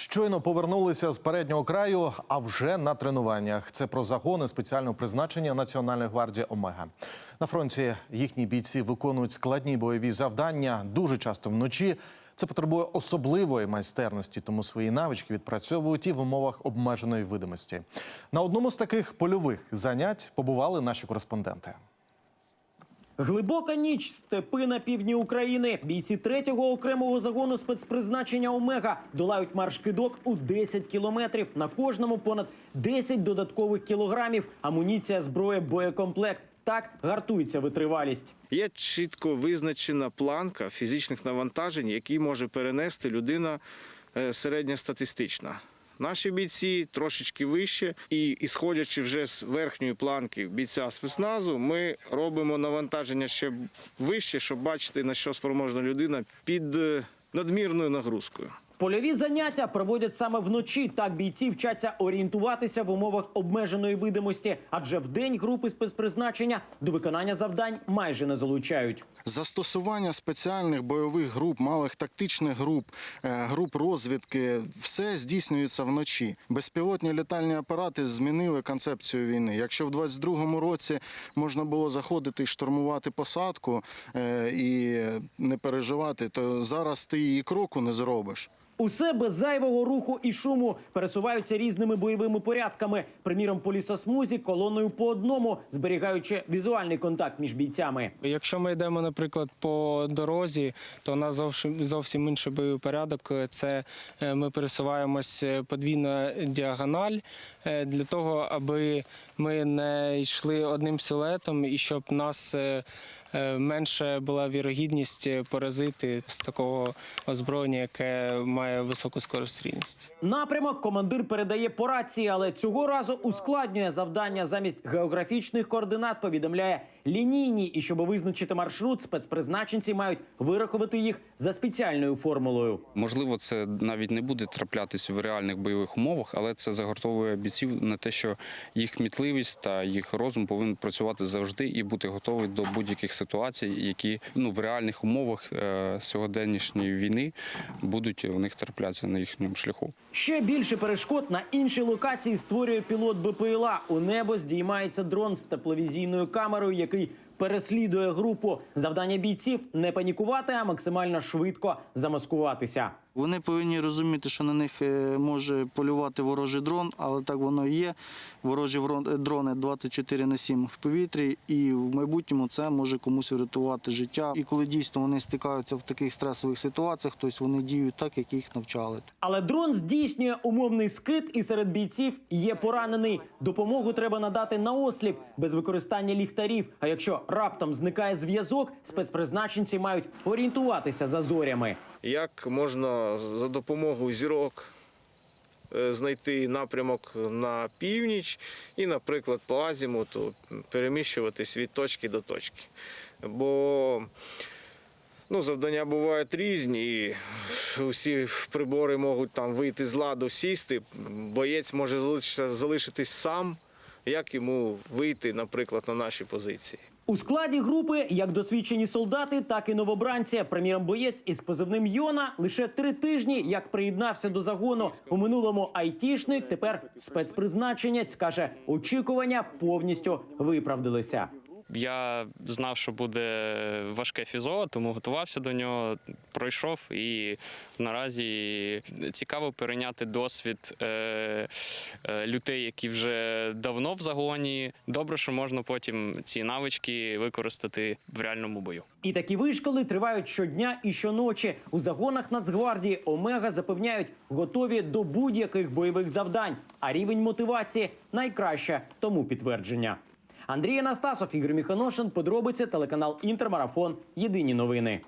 Щойно повернулися з переднього краю, а вже на тренуваннях. Це про загони спеціального призначення Національної гвардії Омега. На фронті їхні бійці виконують складні бойові завдання дуже часто вночі. Це потребує особливої майстерності, тому свої навички відпрацьовують і в умовах обмеженої видимості. На одному з таких польових занять побували наші кореспонденти. Глибока ніч, степи на півдні України. Бійці третього окремого загону спецпризначення Омега долають марш-кидок у 10 кілометрів. На кожному понад 10 додаткових кілограмів. Амуніція, зброя, боєкомплект. Так гартується витривалість. Є чітко визначена планка фізичних навантажень, які може перенести людина е, середньостатистична. Наші бійці трошечки вище, і ісходячи вже з верхньої планки бійця спецназу, ми робимо навантаження ще вище, щоб бачити, на що спроможна людина під е, надмірною нагрузкою. Польові заняття проводять саме вночі. Так бійці вчаться орієнтуватися в умовах обмеженої видимості, адже вдень групи спецпризначення до виконання завдань майже не залучають. Застосування спеціальних бойових груп, малих тактичних груп, е, груп розвідки все здійснюється вночі. Безпілотні літальні апарати змінили концепцію війни. Якщо в 22-му році можна було заходити і штурмувати посадку е, і не переживати, то зараз ти і кроку не зробиш. Усе без зайвого руху і шуму пересуваються різними бойовими порядками. Приміром, по лісосмузі колоною по одному, зберігаючи візуальний контакт між бійцями. Якщо ми йдемо, наприклад, по дорозі, то у нас зовсім зовсім інший бойовий порядок. Це е, ми пересуваємось подвійно діагональ е, для того, аби ми не йшли одним силуетом і щоб нас е, е, менше була вірогідність поразити з такого озброєння, яке має високу скорострільність. Напрямок командир передає по рації, але цього разу ускладнює завдання замість географічних координат. Повідомляє лінійні, і щоб визначити маршрут, спецпризначенці мають вирахувати їх за спеціальною формулою. Можливо, це навіть не буде траплятися в реальних бойових умовах, але це загортовує бійців на те, що їх кмітливість та їх розум повинен працювати завжди і бути готовий до будь-яких ситуацій, які ну в реальних умовах е, сьогоденнішньої війни будуть у них траплятися на їхньому шляху. Ще більше перешкод на іншій локації створює пілот БПЛА. У небо здіймається дрон з тепловізійною камерою, який переслідує групу. Завдання бійців не панікувати, а максимально швидко замаскуватися. Вони повинні розуміти, що на них е, може полювати ворожий дрон, але так воно і є. Ворожі е, дрони 24 на 7 в повітрі, і в майбутньому це може комусь врятувати життя. І коли дійсно вони стикаються в таких стресових ситуаціях, тобто вони діють так, як їх навчали. Але дрон здійснює умовний скид, і серед бійців є поранений. Допомогу треба надати наосліп без використання ліхтарів. А якщо раптом зникає зв'язок, спецпризначенці мають орієнтуватися за зорями. Як можна за допомогою зірок е, знайти напрямок на північ і, наприклад, по азімуту переміщуватись від точки до точки. Бо ну, завдання бувають різні, і усі прибори можуть там вийти з ладу, сісти. Боєць може залишитись сам, як йому вийти, наприклад, на наші позиції. У складі групи як досвідчені солдати, так і новобранці. Приміром, боєць із позивним Йона лише три тижні як приєднався до загону. У минулому айтішник, тепер спецпризначенець каже, очікування повністю виправдалися. Я знав, що буде важке фізо, тому готувався до нього, пройшов і наразі цікаво перейняти досвід е, е, людей, які вже давно в загоні. Добре, що можна потім ці навички використати в реальному бою. І такі вишколи тривають щодня і щоночі. У загонах Нацгвардії Омега запевняють, готові до будь-яких бойових завдань. А рівень мотивації найкраще тому підтвердження. Андрій Анастасов, Ігор Міханошин, подробиці телеканал Інтермарафон. Єдині новини.